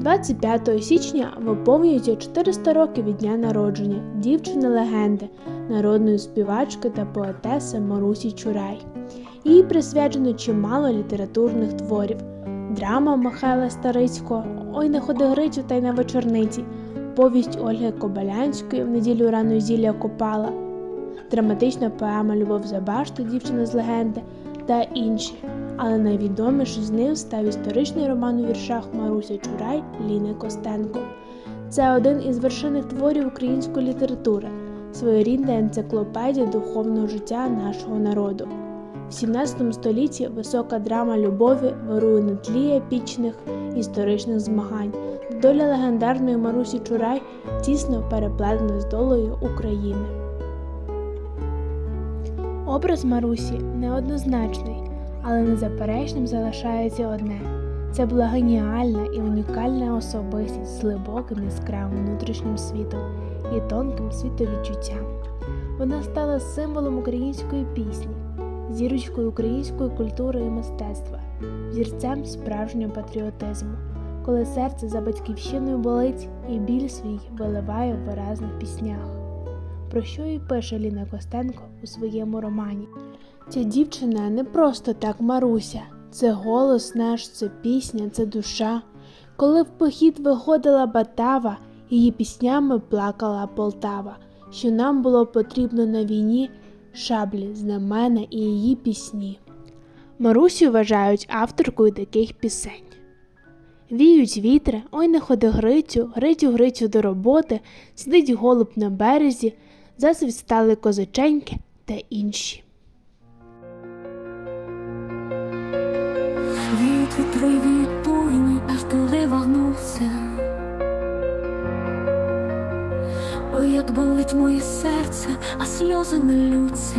25 січня виповнюється 400 років від дня народження дівчини легенди, народної співачки та поетеси Марусі Чурай. Їй присвячено чимало літературних творів: драма Михайла Старицького, Ой не ходи Грицю та й на вечорниці, повість Ольги Кобилянської в неділю рано зілля Копала, драматична поема Любов за башту, дівчина з легенди та інші. Але найвідоміший з них став історичний роман у віршах Маруся Чурай Ліни Костенко. Це один із вершинних творів української літератури, своєрідна енциклопедія духовного життя нашого народу. В 17 столітті висока драма любові вирує на тлі епічних історичних змагань. Доля легендарної Марусі Чурай тісно переплетена з долею України. Образ Марусі неоднозначний, але незаперечним залишається одне: це була геніальна і унікальна особистість з глибоким яскравим внутрішнім світом і тонким світовідчуттям. Вона стала символом української пісні, зірочкою української культури і мистецтва, зірцем справжнього патріотизму, коли серце за батьківщиною болить і біль свій виливає в виразних піснях. Про що і пише Ліна Костенко у своєму романі. Ця дівчина не просто так Маруся, це голос наш, це пісня, це душа. Коли в похід виходила Батава, її піснями плакала Полтава, що нам було потрібно на війні шаблі, знамена і її пісні. Марусю вважають авторкою таких пісень. Віють вітри, ой не ходи Грицю, Грицю, Грицю до роботи, сидить голуб на березі, засвістали козаченьки та інші. Від вітри від буйний, аж коли вагнувся. Ой, як болить моє серце, а сльози не лються.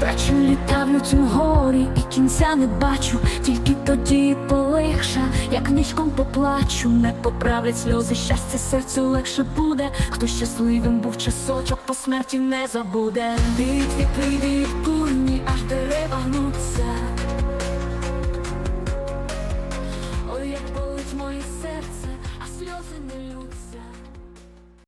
Трачу літа в лютім горі і кінця не бачу, тільки тоді полегша, як нічком поплачу, не поправлять сльози, щастя серцю легше буде, хто щасливим був часочок, по смерті не забуде. Бітки прийдіть курні, аж дерева гнуться. Ой, як болить моє серце, а сльози не люблять.